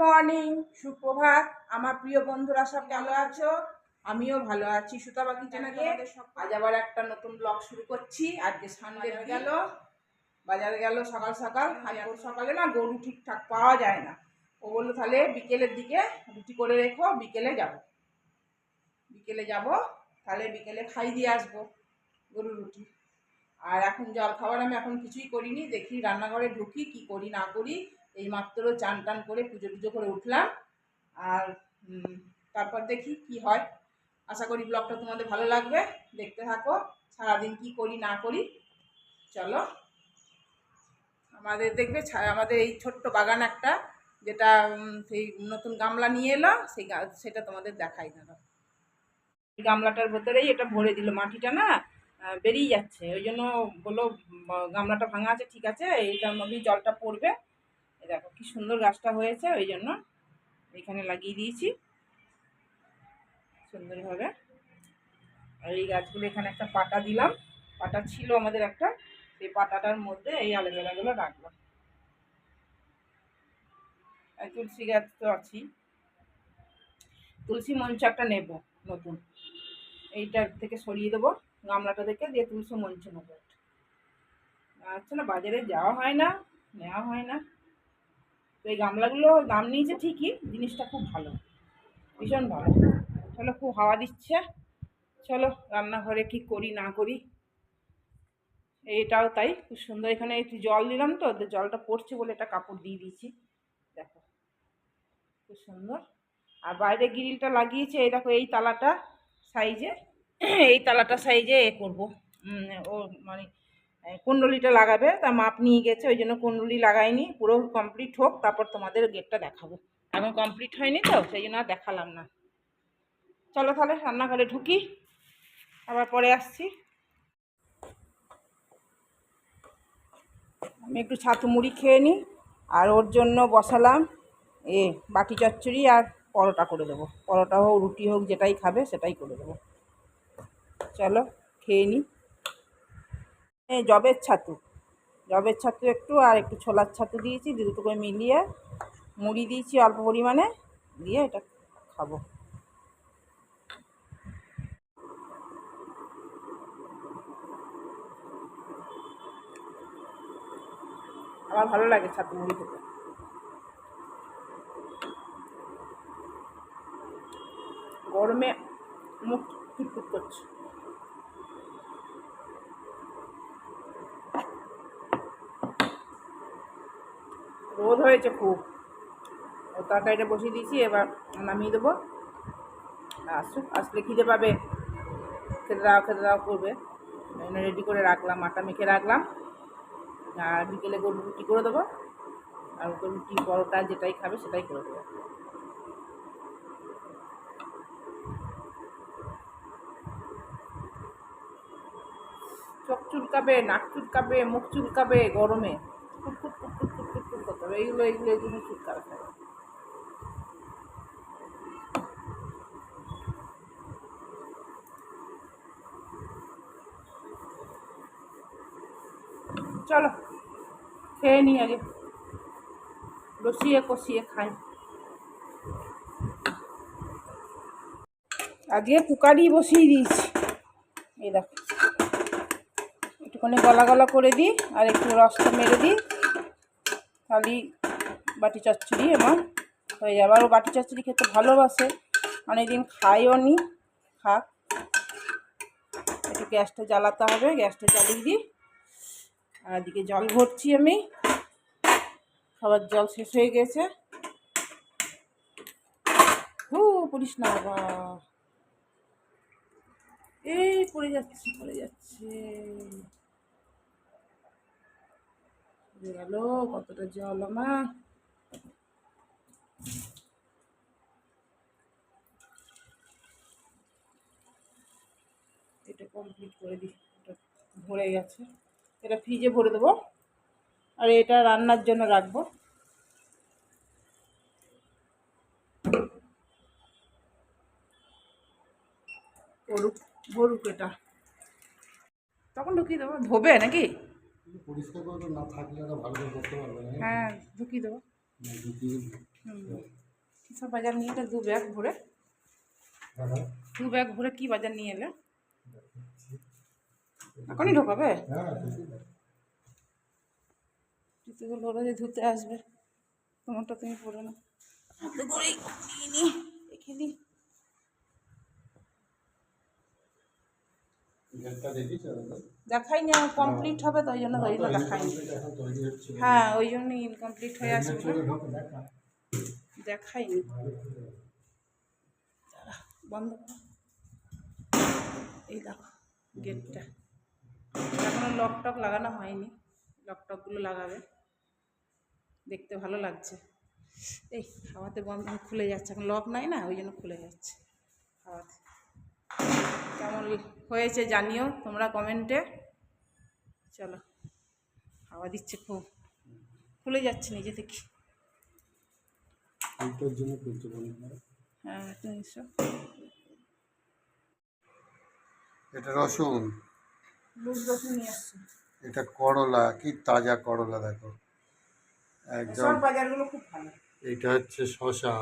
Morning সুপ্রভাত। আমার প্রিয় বন্ধুরা সব ভালো আছো? আমিও ভালো আছি। সুতাবা কিচেনে আজ আবার একটা নতুন ব্লগ শুরু করছি। আজকে সানডে গেল। বাজারে গেল সকাল সকাল। আজ ওর সকালে না গরু ঠিকঠাক পাওয়া যায় না। ও বলল তাহলে বিকেলের দিকে রুটি করে রেখো বিকেলে যাব। বিকেলে যাব তাহলে বিকেলে খাই দিয়ে আসব গরুর রুটি। আর এখন জল খাবার আমি এখন কিছুই করিনি। দেখি রান্নাঘরে ঢুকি কি করি না করি। এই মাত্র চান টান করে পুজো টুজো করে উঠলাম। আর তারপর দেখি কি হয়। আশা করি ব্লগটা তোমাদের ভালো লাগবে। দেখতে থাকো, সারাদিন কি করি না করি। চলো। আমাদের দেখবে আমাদের এই ছোট্ট বাগান একটা, যেটা সেই নতুন গামলা নিয়ে এলো, সেই সেটা তোমাদের দেখাই না গামলাটার ভেতরেই এটা ভরে দিল মাটিটা না বেরিয়ে যাচ্ছে। ওই জন্য বলল গামলাটা ভাঙা আছে, ঠিক আছে এইটার মধ্যেই জলটা পড়বে। দেখো, কি সুন্দর গাছটা হয়েছে, ওই জন্য এখানে লাগিয়ে দিয়েছি। সুন্দরভাবে। আর এই গাছগুলো এখানে একটা পাটা দিলাম। পাটা ছিল আমাদের একটা, সেই পাটাটার মধ্যে এই অ্যালোভেরাগুলো রাখলাম তুলসী গাছ তো আছেই তুলসী মঞ্চ একটা নেব নতুন। এইটার থেকে সরিয়ে দেবো, গামলাটা থেকে দিয়ে তুলসী মঞ্চ নেব। আচ্ছা না, বাজারে যাওয়া হয় না, নেওয়া হয় না। তো এই গামলাগুলো দাম নিয়েছে ঠিকই, জিনিসটা খুব ভালো। ভীষণ ভালো। চলো খুব হাওয়া দিচ্ছে। চলো রান্নাঘরে কি করি, না করি? এটাও তাই, খুব সুন্দর। এখানে একটু জল দিলাম তো জলটা পড়ছে বলে এটা কাপড় দিয়ে দিয়েছি। দেখো, খুব সুন্দর। আর বাইরে গ্রিলটা লাগিয়েছে, এই দেখো এই তালাটা সাইজে। এই তালাটা সাইজে এ করব। ও মানে কুণ্ডলিটা লাগাবে, তা মাপ নিয়ে গেছে, ওই জন্য কুণ্ডলি লাগাইনি, পুরো কমপ্লিট হোক, তারপর তোমাদের গেটটা দেখাবো। এখন কমপ্লিট হয়নি তো, সেই জন্য আর দেখালাম না। চলো তাহলে রান্নাঘরে ঢুকি, আবার পরে আসছি। আমি একটু ছাতু মুড়ি খেয়ে নিই, আর ওর জন্য বসালাম এ বাটি চচ্চড়ি আর পরোটা করে দেবো। পরোটা হোক, রুটি হোক, যেটাই খাবে, সেটাই করে দেবো। চলো, খেয়ে নিই। জবের ছাতু। জবের ছাতু একটু আর একটু ছোলার ছাতু দিয়েছি দিয়ে দুটো করে মিলিয়ে মুড়ি দিয়েছি অল্প পরিমাণে, দিয়ে এটা খাব। আমার ভালো লাগে ছাতু মুড়ি খেতে। গরমে মুখ টুকটুক করছে। রোদ হয়েছে খুব। ও তরকারিটা বসিয়ে দিয়েছি, এবার নামিয়ে দেবো। আসুক, আসলে খিদে পাবে। খেতে দাও খেতে দাও করবে। রেডি করে রাখলাম, আটা মেখে রাখলাম। আর বিকেলে গরু রুটি করে দেবো। আর ওকে রুটি, পরোটা যেটাই খাবে সেটাই করে দেবো। চোখ চুলকাবে নাক চুলকাবে মুখ চুলকাবে গরমে। হবে এইগুলো এইগুলো এইগুলো চুলকাবে খাবে চলো, খেয়ে নিই আগে। রসিয়ে কষিয়ে খাই। আজকে কুকারই বসিয়ে দিয়েছি। এই একটুখানি গলা গলা করে দিই আর একটু রসটা মেরে দিই। তাহলেই বাটি চচ্চড়ি আমার হয়ে যাবে। আর ও বাটি চচ্চড়ি খেতে ভালোবাসে। অনেকদিন খাইও নি। খাক। একটু গ্যাসটা জ্বালাতে হবে। গ্যাসটা জ্বালিয়ে দিই। আর এদিকে জল ভরছি আমি। খাবার জল শেষ হয়ে গেছে। হু, পড়িস না বাবা। এই পড়ে যাচ্ছে পড়ে যাচ্ছে পড়ে গেল, কতটা জল আমার এটা কমপ্লিট করে দিই, এটা ভরে গেছে। এটা ফ্রিজে ভরে দেবো, আর এটা রান্নার জন্য রাখব। ভরুক এটা। তখন ঢুকিয়ে দেবো। ধোবে নাকি? পরিষ্কার করে না থাকলে এটা ভালো করে করতে পারবে না হ্যাঁ? ঢুকিয়ে দেবো। না ঢুকিয়ে কিসব বাজার নিয়ে এলে দু ব্যাগ ভরে। দু ব্যাগ ভরে কি বাজার নিয়ে এলে? এখনই ঢোকাবে? জুতোগুলো ওরা যে ধুতে আসবে। তোমারটা তুমি পরে না হাতে করেই নিয়ে নি রেখে দিই দেখাইনি আমার কমপ্লিট হবে তো ওই জন্য ওই জন্য দেখাইনি হ্যাঁ ওই জন্যই ইনকমপ্লিট হয়ে আসবে দেখাইনি। বন্ধ এই দেখো গেটটা এখনও লক টক লাগানো হয়নি। লক টকগুলো লাগাবে। দেখতে ভালো লাগছে। এই হাওয়াতে বন্ধ খুলে যাচ্ছে। এখন লক নাই না ওই জন্য খুলে যাচ্ছে। হাওয়াতে। কেমন হয়েছে জানিও তোমরা কমেন্টে। চলো হাওয়া দিচ্ছে খুব। খুলে যাচ্ছে নিজে থেকে। হ্যাঁ। এসো এটা রসুন। নিয়ে আসছি। এটা করলা কি তাজা করলা দেখো। একদম বাজারগুলো খুব ভালো। এটা হচ্ছে শশা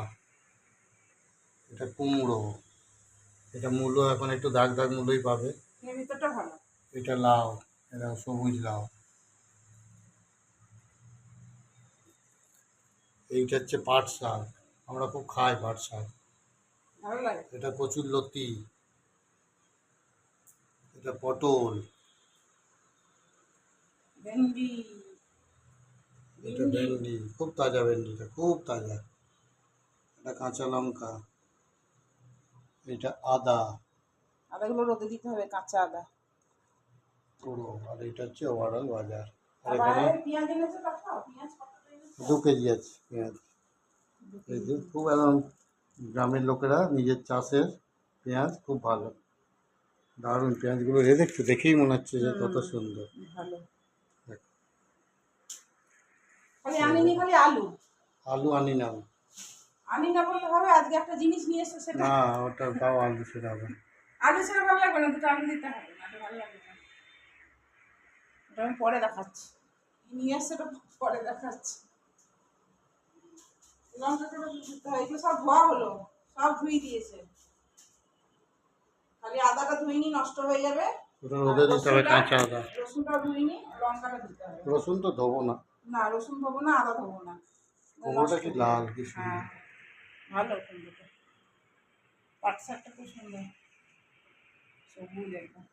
এটা কুমড়ো। এটা মূলো এখন একটু দাগ দাগ মূলোই পাবে। এটা লাউ এটা সবুজ লাউ। এইটা হচ্ছে পাট শাক আমরা খুব খাই পাট শাক। এটা কচুর লতি। এটা পটল। ভেন্ডি। এটা ভেন্ডি খুব তাজা ভেন্ডিটা খুব তাজা। এটা কাঁচা লঙ্কা। এটা আদা। আদাগুলো রোদে দিতে হবে কাঁচা আদা। পুরো আর এটা হচ্ছে ওভারঅল বাজার। আর এখানে? দু কেজি আছে পেঁয়াজ। এই যে খুব একদম গ্রামের লোকেরা নিজের চাষের পেঁয়াজ খুব ভালো। দারুণ পেঁয়াজগুলো এ দেখছ দেখেই মনে হচ্ছে যে কত সুন্দর। ভালো। দেখো। আনিনি খালি আলু। আলু আনি না আনি না বললে হবে আজকে একটা জিনিস নিয়ে এসো সেটা। না ওটা তাও আলু সেটা হবে। আলু ছাড়া ভালো লাগবে না দুটো আলু দিতে হবে না ভালো লাগবে না। ওটা আমি পরে দেখাচ্ছি। নিয়ে এসছে ওটা পরে দেখাচ্ছি। লঙ্কাটা দিতে হয় এগুলো সব ধোয়া হলো সব ধুই দিয়েছে। খালি আদাটা ধুইনি নষ্ট হয়ে যাবে। ওটা রোদে দিতে হবে কাঁচা আদা। রসুনটা ধুইনি লঙ্কাটা দিতে হবে। রসুন তো ধোবো না। না রসুন ধোবো না আদা ধোবো না। কুমড়োটা কি লাল কি হ্যাঁ। সুন্দর ভালো কুমড়োটা পাট শাকটা খুব সুন্দর সবুজ একদম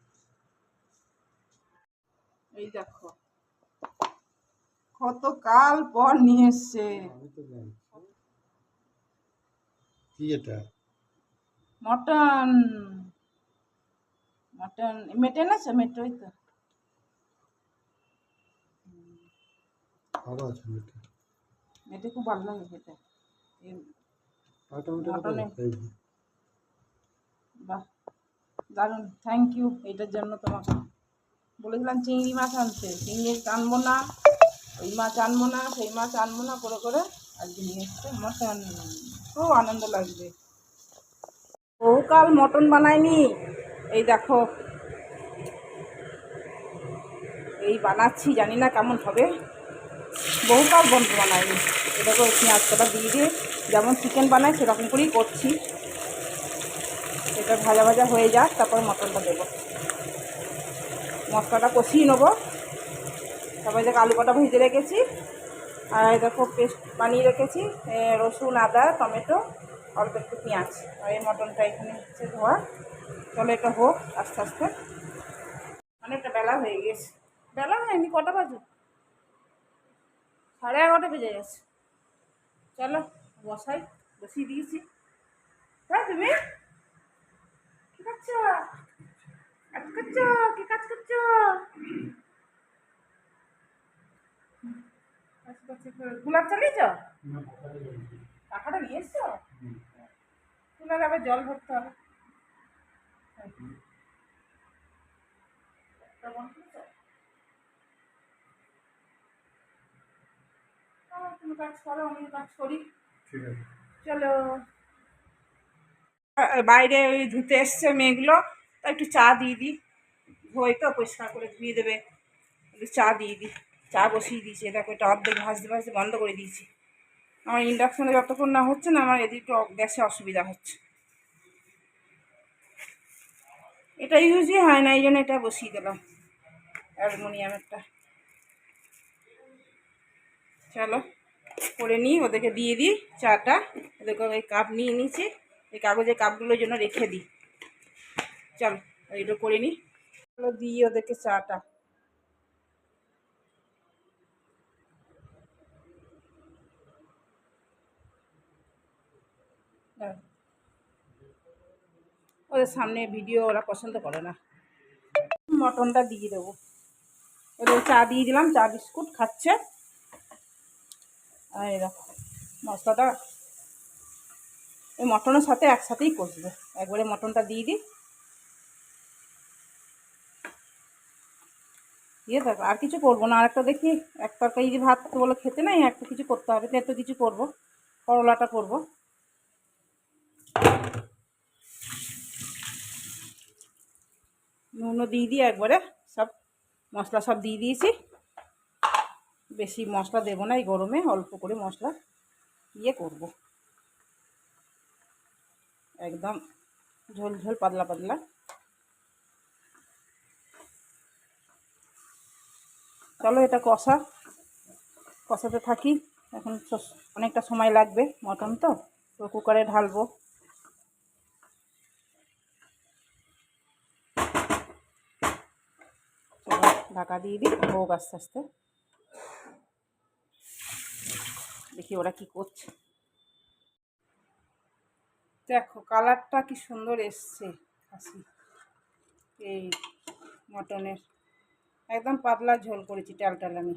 এই দেখো। কত কাল পর নিয়ে এসছে। কি এটা? মটন। মটন। মেটে না সে মেটোই তো। মেটে। খুব ভালো লাগে খেতে। বাহ দারুণ। থ্যাংক ইউ এটার জন্য তোমাকে। বলেছিলাম চিংড়ি মাছ আনতে। চিংড়ি আনব না ওই মাছ আনব না সেই মাছ আনব না করে করে আজকে নিয়ে এসছে। মটন খুব আনন্দ লাগবে। বহুকাল মটন বানায়নি। এই দেখো। এই বানাচ্ছি জানি না কেমন হবে। বহুকাল বন্ধ বানায়নি। এটাকে পেঁয়াজ কটা দিয়ে দিয়ে যেমন চিকেন বানাই, সেরকম করেই করছি। এটা ভাজা ভাজা হয়ে যাক, তারপর মটনটা দেবো। মশলাটা কষিয়ে নেব। তারপরে দেখো আলু কটা ভেজে রেখেছি। আর দেখো পেস্ট বানিয়ে রেখেছি। রসুন, আদা, টমেটো, অল্প একটু পেঁয়াজ। আর এই মটনটা এখানে হচ্ছে ধোয়া। চলো এটা হোক, আস্তে আস্তে। অনেকটা বেলা হয়ে গেছে। বেলা হয়নি, কটা বাজে? সাড়ে এগারোটা বেজে গেছে। চলো। বসাই, বসিয়ে দিয়েছি। হ্যাঁ তুমি? কি করছ? কাজ করছ? কি কাজ করছ? কুলার চালিয়েছ? টাকাটা নিয়ে এসছো? কুলার আবার জল ভরতে হবে। বন্ধ তুমি কাজ করো আমি কাজ করি। চলো। বাইরে ওই ধুতে এসছে মেয়েগুলো, তা একটু চা দিয়ে দিই। ধোয় তো, পরিষ্কার করে ধুয়ে দেবে। একটু চা দিয়ে দিই। চা বসিয়ে দিয়েছি। দেখো, এটা অর্ধেক ভাজতে ভাজতে বন্ধ করে দিয়েছি। আমার ইন্ডাকশনে যতক্ষণ না হচ্ছে না, আমার এদিকে একটু গ্যাসে অসুবিধা হচ্ছে। এটা ইউজই হয় না, এই জন্য এটা বসিয়ে দিলাম। অ্যালুমিনিয়ামেরটা চলো। করে নিই, ওদেরকে দিয়ে দিই চাটা। ওদেরকে ওই কাপ নিয়ে নিয়েছি এই কাগজের কাপগুলোর জন্য রেখে দিই। চল এইটা করে নিই। দিই ওদেরকে চাটা। ওদের সামনে ভিডিও ওরা পছন্দ করে না। মটনটা দিয়ে দেবো। ওদের চা দিয়ে দিলাম, চা বিস্কুট খাচ্ছে। আর এই দেখো, মশলাটা এই মটনের সাথে একসাথেই কষবে। একবারে মটনটা দিয়ে দিই। দিয়ে দেখো আর কিছু করব না। আর একটা দেখি, এক তরকারি যদি ভাত বলে খেতে নাই, একটা কিছু করতে হবে, তো কিছু করব। করলাটা করব। নুনও দিয়ে দিই একবারে, সব মশলা সব দিয়ে দিয়েছি। বেশি মশলা দেবো না এই গরমে, অল্প করে মশলা দিয়ে করব। একদম ঝোল ঝোল, পাতলা পাতলা। চলো এটা কষা। কষাতে থাকি। এখন অনেকটা সময় লাগবে মটন তো তো কুকারে ঢালবো। ঢাকা দিয়ে দিই হোক আস্তে আস্তে। দেখি ওরা কি করছে। দেখো, কালারটা কি সুন্দর এসছে খাসি এই মটনের। একদম পাতলা ঝোল করেছি টাল টাল আমি।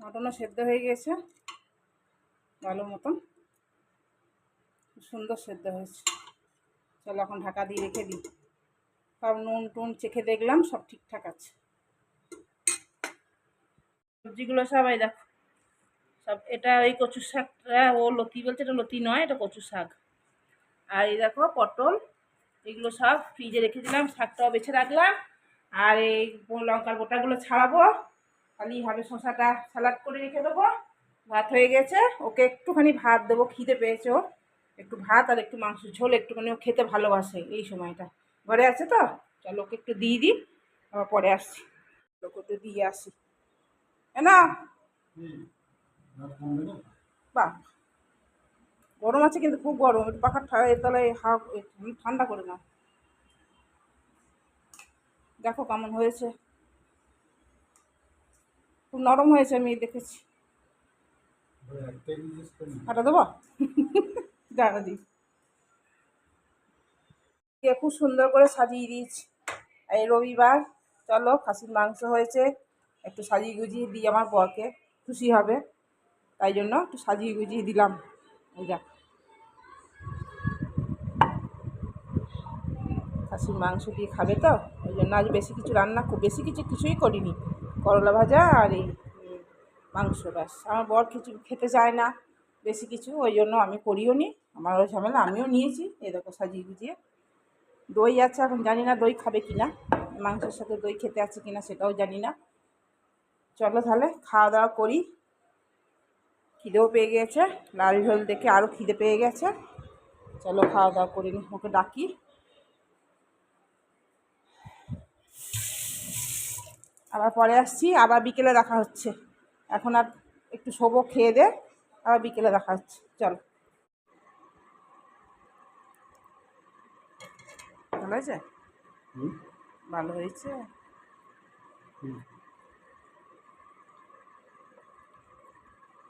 মটনও সেদ্ধ হয়ে গেছে, ভালো মতন। সুন্দর সেদ্ধ হয়েছে। চলো এখন ঢাকা দিয়ে রেখে দিই। সব নুন টুন চেখে দেখলাম, সব ঠিকঠাক আছে। সবজিগুলো সবাই দেখো। সব এটা ওই কচু শাকটা, ও লতি বলছে এটা লতি নয়, এটা কচু শাক। আর এই দেখো পটল, এগুলো সব ফ্রিজে রেখে দিলাম, শাকটাও বেছে রাখলাম। আর এই লঙ্কার গোটাগুলো ছাড়াবো। খালি হবে শশাটা স্যালাড করে রেখে দেবো। ভাত হয়ে গেছে, ওকে একটুখানি ভাত দেবো, খিদে পেয়েছে ওর। একটু ভাত আর একটু মাংস ঝোল, একটুখানি ও খেতে ভালোবাসে এই সময়টা। ঘরে আছে তো? চলো ওকে একটু দিয়ে দিই, আবার পরে আসছি। ওকে একটু দিয়ে আসি। না বাহ গরম আছে কিন্তু খুব গরম, একটু পাখার তলায় হাফ ঠান্ডা করে নাও। দেখো কেমন হয়েছে। খুব নরম হয়েছে, আমি দেখেছি। হাঁটা দেবো? দাঁড়া দিই খুব সুন্দর করে সাজিয়ে দিয়েছি। এই রবিবার, চলো খাসির মাংস হয়েছে। একটু সাজিয়ে গুজিয়ে দিই আমার বরকে, খুশি হবে। তাই জন্য একটু সাজিয়ে গুজিয়ে দিলাম। ওই যা খাসির মাংস দিয়ে খাবে তো? ওই জন্য আজ বেশি কিছু রান্না খুব বেশি কিছু কিছুই করিনি। করলা ভাজা আর এই মাংস ব্যাস। আমার বর কিছু খেতে চায় না বেশি কিছু, ওই জন্য আমি করিও নি। আমার ওই ঝামেলা, আমিও নিয়েছি। এই দেখো সাজিয়ে গুজিয়ে। দই আছে, এখন জানি না দই খাবে কি না মাংসের সাথে দই খেতে আছে কি না সেটাও জানি না। চলো তাহলে খাওয়া দাওয়া করি। খিদেও পেয়ে গেছে। লাল ঝোল দেখে আরও খিদে পেয়ে গেছে। চলো খাওয়া দাওয়া করে ওকে ডাকি। আবার পরে আসছি আবার বিকেলে দেখা হচ্ছে। এখন আর একটু শোবো খেয়ে দে আবার বিকেলে দেখা হচ্ছে। চলো। ভালো হয়েছে? ভালো হয়েছে?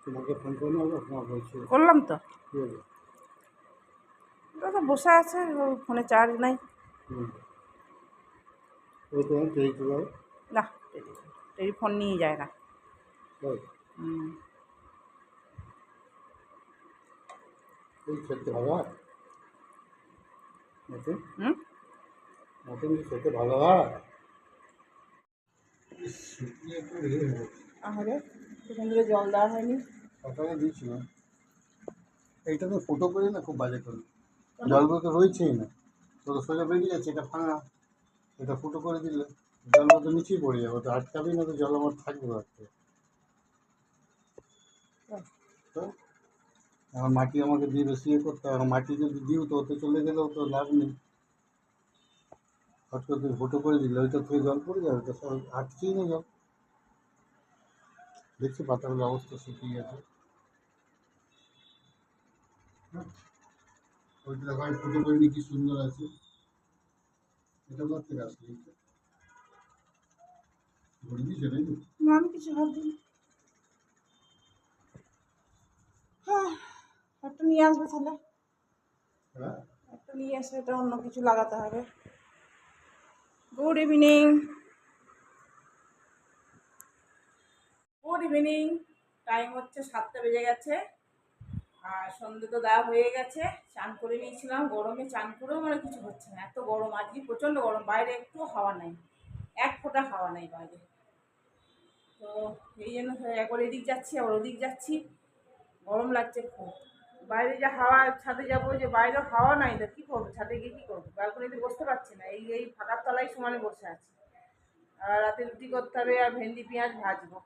তোমাকে ফোন তোমার বলছি। করলাম তো। হবে তো বসে আছে ফোনে চার্জ নাই। তোমার না টেলিফোন নিয়ে যায় না। যাবে হুম। খেতে ভালো হয়? মটন? হুম? মটন কি খেতে ভালো হয়? হয়ে সেখান থেকে জল দেওয়া হয়নি। সকালে দিয়েছিলাম। এইটা তো ফুটো করে না খুব বাজে করে। জলগুলো তো রয়েছেই না। তো সোজা বেরিয়ে যাচ্ছে এটা ভাঙা। এটা ফুটো করে দিলে জলগুলো তো নিচেই পড়ে যাবে তো আটকাবেই না তো জল আমার থাকবে আটকে তো এখন মাটি আমাকে দিয়ে বেশি ইয়ে করতে হবে মাটি যদি দিও তো ওতে চলে গেলেও তো লাভ নেই। হট করে ফুটো করে দিলে ওইটা থেকে জল পড়ে যাবে তো সব আটকেই না জল। দেখছি পাতাগুলোর অবস্থা শুকিয়ে গেছে। ওইটা দেখো আমি ফুটো করে কি সুন্দর আছে। এটা কোথা থেকে আসলে নাকি? না আমি কিছু হ্যাঁ একটা নিয়ে আসবে তাহলে। হ্যাঁ? একটা নিয়ে এসে এটা অন্য কিছু লাগাতে হবে। Good evening good evening time হচ্ছে সাতটা বেজে গেছে। আর সন্ধে তো দেওয়া হয়ে গেছে, চান করে নিয়েছিলাম। গরমে চান করেও মানে কিছু হচ্ছে না। এত গরম আজকে, প্রচণ্ড গরম। বাইরে একটু হাওয়া নাই। এক ফোঁটা হাওয়া নাই বাইরে। তো এই জন্য একবার এদিক যাচ্ছি, আবার ওদিক যাচ্ছি। গরম লাগছে খুব। বাইরে যে হাওয়া, ছাদে যাব যে বাইরে হাওয়া নাই তো কী করব? ছাদে গিয়ে কী করব? ব্যালকনিতে বসতে পারছি না। এই এই ফাঁকার তলায় সমানে বসে আছি। আর রাতে রুটি করতে হবে আর ভেন্ডি, পেঁয়াজ ভাজবো।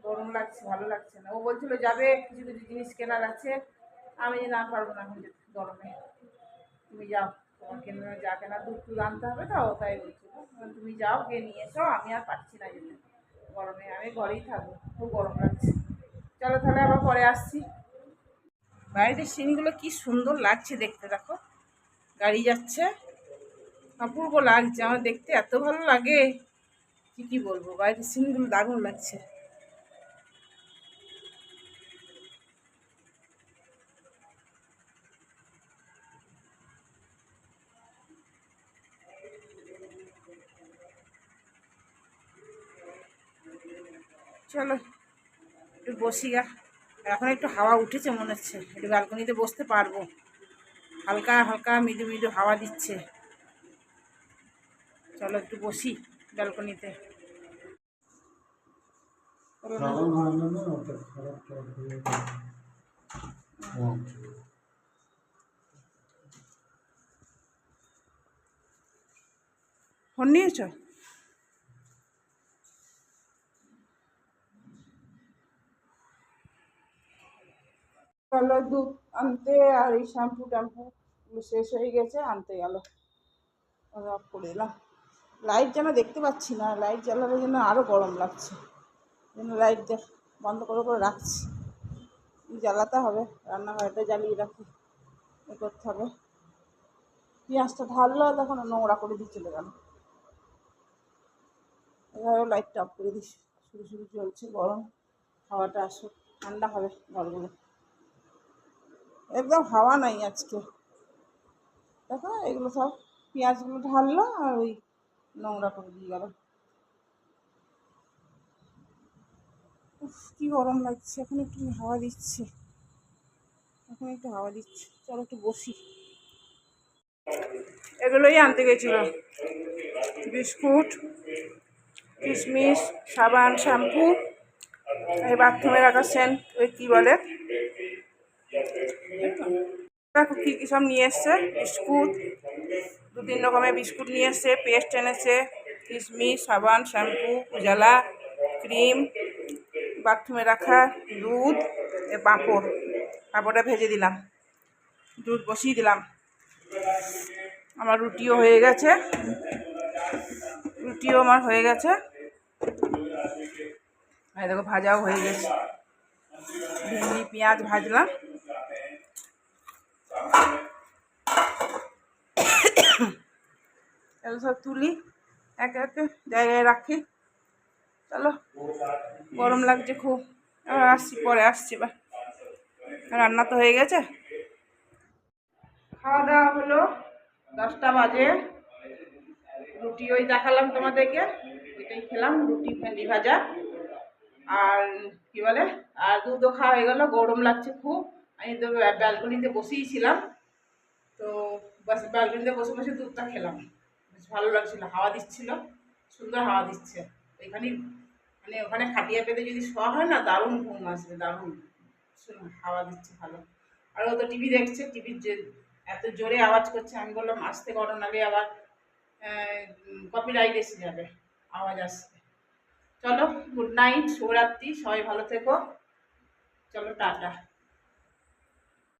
গরম লাগছে, ভালো লাগছে না। ও বলছিল, যাবে, কিছু কিছু জিনিস কেনার আছে। আমি না, পারব না যেতে গরমে। তুমি যাও তোমার কেনা যা কেনা দুধ টুধ আনতে হবে তো, তাই বলছিল। তুমি যাও, গিয়ে নিয়ে এসো, আমি আর পারছি না যেতে। গরমে আমি ঘরেই থাকব, খুব গরম লাগছে। চলো তাহলে আবার পরে আসছি। বাইরের সিনগুলো কি সুন্দর লাগছে দেখতে, দেখো। গাড়ি যাচ্ছে। অপূর্ব লাগছে, আমার দেখতে এত ভালো লাগে। কি কি বলব? বাইরের সিনগুলো দারুণ লাগছে। চলো একটু বসি গা এখন একটু হাওয়া উঠেছে মনে হচ্ছে। একটু ব্যালকনিতে বসতে পারব। হালকা হালকা মৃদু মৃদু হাওয়া দিচ্ছে। চলো একটু বসি ব্যালকনিতে। ফোন নিয়েছ? চলো দুধ আনতে আর এই শ্যাম্পু ট্যাম্পু শেষ হয়ে গেছে, আনতে গেল। অফ করে দিলাম লাইট যেন দেখতে পাচ্ছি না, লাইট জ্বালানোর জন্য আরও গরম লাগছে। জন্য লাইট বন্ধ করে করে রাখছি। জ্বালাতে হবে, রান্নাঘরটা জ্বালিয়ে রাখি। এ করতে হবে। পেঁয়াজটা ঢাললো, তখন নোংরা করে দিয়ে চলে গেল। এভাবে লাইটটা অফ করে দিস। শুরু শুরু চলছে গরম। হাওয়াটা আসুক, ঠান্ডা হবে ঘরগুলো একদম হাওয়া নাই আজকে। দেখো, এগুলো সব পেঁয়াজগুলো ঢাললো আর ওই নোংরা করে দিয়ে গেল। কি গরম লাগছে। এখন একটু হাওয়া দিচ্ছে। এখন একটু হাওয়া দিচ্ছে। চলো একটু বসি। এগুলোই আনতে গেছিল বিস্কুট, কিশমিশ, সাবান, শ্যাম্পু, এই বাথরুমে রাখা সেন্ট, ওই কী বলে? দেখো কী কী সব নিয়ে এসছে। বিস্কুট দু তিন রকমের বিস্কুট নিয়ে এসছে, পেস্ট এনেছে, কিশমিশ, সাবান, শ্যাম্পু, উজালা, ক্রিম, বাথরুমে রাখা দুধ পাঁপড়। পাঁপড়টা ভেজে দিলাম। দুধ বসিয়ে দিলাম। আমার রুটিও হয়ে গেছে। রুটিও আমার হয়ে গেছে। দেখো, ভাজাও হয়ে গেছে। ভেন্ডি, পেঁয়াজ ভাজলাম এগুলো সব তুলি, একে একে জায়গায় রাখি। চলো, গরম লাগছে খুব। এবার আসছি, পরে আসছি বা রান্না তো হয়ে গেছে। খাওয়া দাওয়া হলো দশটা বাজে। রুটি ওই দেখালাম তোমাদেরকে। ওইটাই খেলাম, রুটি, ভেন্ডি ভাজা। আর কি বলে, আর দুধও খাওয়া হয়ে গেল, গরম লাগছে খুব। আমি তো ব্যালকনিতে বসেই ছিলাম। তো বাস, ব্যালকনিতে বসে বসে দুধটা খেলাম। ভালো লাগছিল, হাওয়া দিচ্ছিল, সুন্দর হাওয়া দিচ্ছে। এখানে মানে ওখানে খাটিয়া পেতে যদি শোয়া হয় না, দারুণ ঘুম আসবে, দারুণ। হাওয়া দিচ্ছে ভালো। আর ও তো টিভি দেখছে, টিভির যে এত জোরে আওয়াজ করছে, আমি বললাম আসতে করো নালে আবার কপিরাইট এসে যাবে, আওয়াজ আসছে চলো গুড নাইট শুভরাত্রি, সবাই ভালো থেকো। চলো, টাটা।